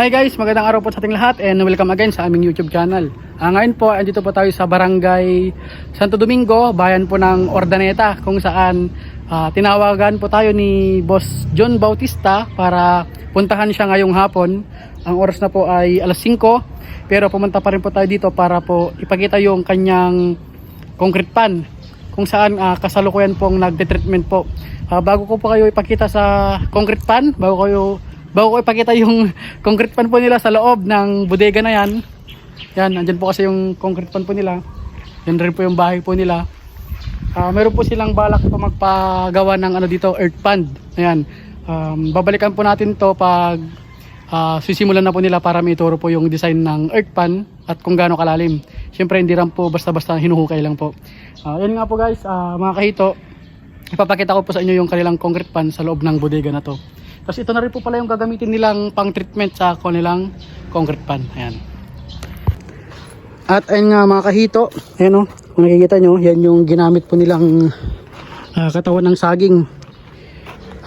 Hi guys, magandang araw po sa ating lahat and welcome again sa aming YouTube channel. Ah, ngayon po, andito po tayo sa Barangay Santo Domingo, bayan po ng Ordaneta, kung saan ah, tinawagan po tayo ni Boss John Bautista para puntahan siya ngayong hapon. Ang oras na po ay alas 5, pero pumunta pa rin po tayo dito para po ipakita yung kanyang concrete pan kung saan ah, kasalukuyan pong nagte-treatment po. Ah, bago ko po kayo ipakita sa concrete pan, bago kayo bago ko ipakita yung concrete pan po nila sa loob ng bodega na yan. Yan, andyan po kasi yung concrete pan po nila. Yan rin po yung bahay po nila. Ah, meron po silang balak po magpagawa ng ano dito, earth pond. Ayan. Um, babalikan po natin to pag ah, sisimulan na po nila para may ituro po yung design ng earth pan at kung gaano kalalim. Siyempre hindi lang po basta-basta hinuhukay lang po. Ah, yan nga po guys, ah, mga kahito, ipapakita ko po sa inyo yung kanilang concrete pan sa loob ng bodega na to. Tapos ito na rin po pala yung gagamitin nilang pang treatment sa kanilang concrete pan. Ayan. At ayun nga mga kahito, ayan o, kung nakikita nyo, yan yung ginamit po nilang ah, katawan ng saging.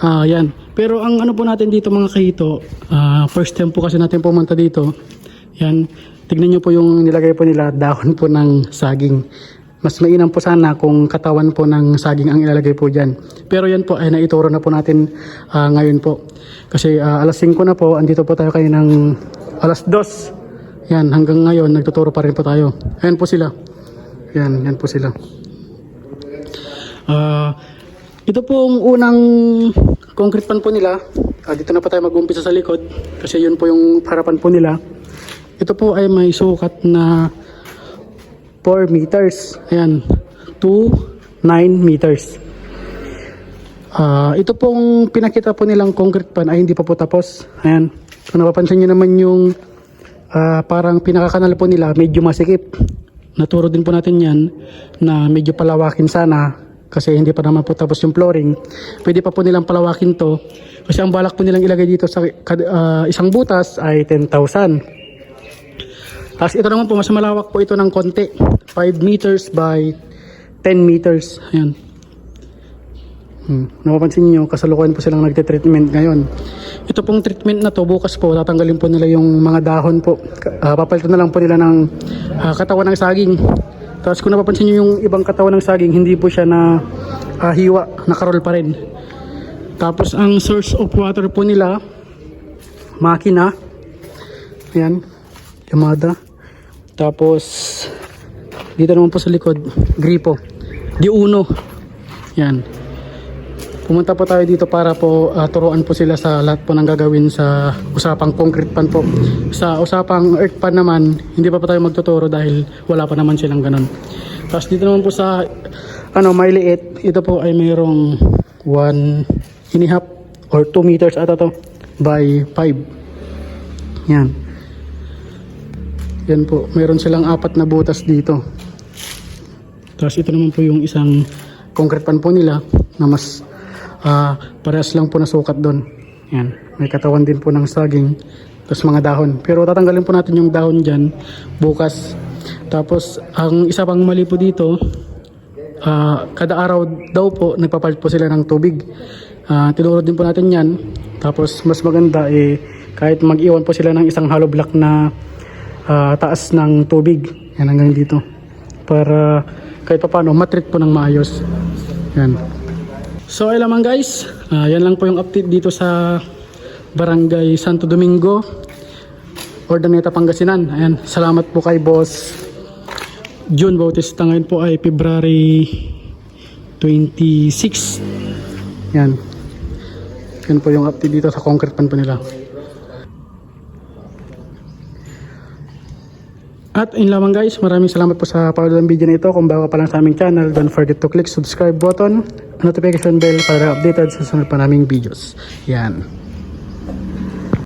Ah, yan. Pero ang ano po natin dito mga kahito, ah, first time po kasi natin pumunta dito. Yan. Tignan nyo po yung nilagay po nila, dahon po ng saging. Mas mainam po sana kung katawan po ng saging ang ilalagay po dyan. Pero yan po ay naituro na po natin ah, ngayon po. Kasi ah, alas 5 na po, andito po tayo kayo ng alas 2. Yan, hanggang ngayon nagtuturo pa rin po tayo. Ayan po sila. Yan, yan po sila. Ah, ito pong unang concrete pan po nila. Ah, dito na pa tayo mag-umpisa sa likod kasi yun po yung harapan po nila. Ito po ay may sukat na 4 meters. Ayan, 2, 9 meters. Ah, ito pong pinakita po nilang concrete pan ay hindi pa po tapos. Ayan. Kung napapansin nyo naman yung ah, parang pinakakanal po nila medyo masikip. Naturo din po natin yan na medyo palawakin sana kasi hindi pa naman po tapos yung flooring. Pwede pa po nilang palawakin to kasi ang balak po nilang ilagay dito sa ah, isang butas ay 10,000. Tapos ito naman po, mas malawak po ito ng konti. 5 meters by 10 meters. Ayan. Hmm. Napapansin nyo, kasalukuyan po silang nagte-treatment ngayon. Ito pong treatment na to, bukas po, tatanggalin po nila yung mga dahon po. Uh, papalitan na lang po nila ng ah, katawan ng saging. Tapos kung napapansin nyo yung ibang katawan ng saging, hindi po siya na ah, hiwa, nakarol pa rin. Tapos ang source of water po nila, makina. Ayan, Yamada. Tapos, dito naman po sa likod, gripo. Di uno. Yan. Pumunta po tayo dito para po ah, turuan po sila sa lahat po ng gagawin sa usapang concrete pan po. Sa usapang earth pan naman, hindi pa po tayo magtuturo dahil wala pa naman silang ganun. Tapos dito naman po sa ano, may liit, ito po ay mayroong 1 and half or 2 meters ata to by 5. Yan. Yan po, mayroon silang apat na butas dito. Tapos ito naman po yung isang concrete pan po nila na mas ah, parehas lang po na sukat doon. Yan, may katawan din po ng saging. Tapos mga dahon. Pero tatanggalin po natin yung dahon dyan bukas. Tapos ang isa pang mali po dito, ah, kada araw daw po nagpapalit po sila ng tubig. Ah, tinuro din po natin yan. Tapos mas maganda eh kahit mag-iwan po sila ng isang hollow block na ah, taas ng tubig. Yan hanggang dito. Para kahit pa paano matreat po ng maayos. Yan. So ay lamang guys, Ah, yan lang po yung update dito sa Barangay Santo Domingo, Ordaneta, Pangasinan. Ayan, salamat po kay Boss June Bautista. Ngayon po ay February 26. Yan. Yan po yung update dito sa concrete pan po nila. At yun lamang guys, maraming salamat po sa panood ng video na ito. Kung bago pa lang sa aming channel, don't forget to click subscribe button, notification bell para updated sa sunod pa naming videos. Yan.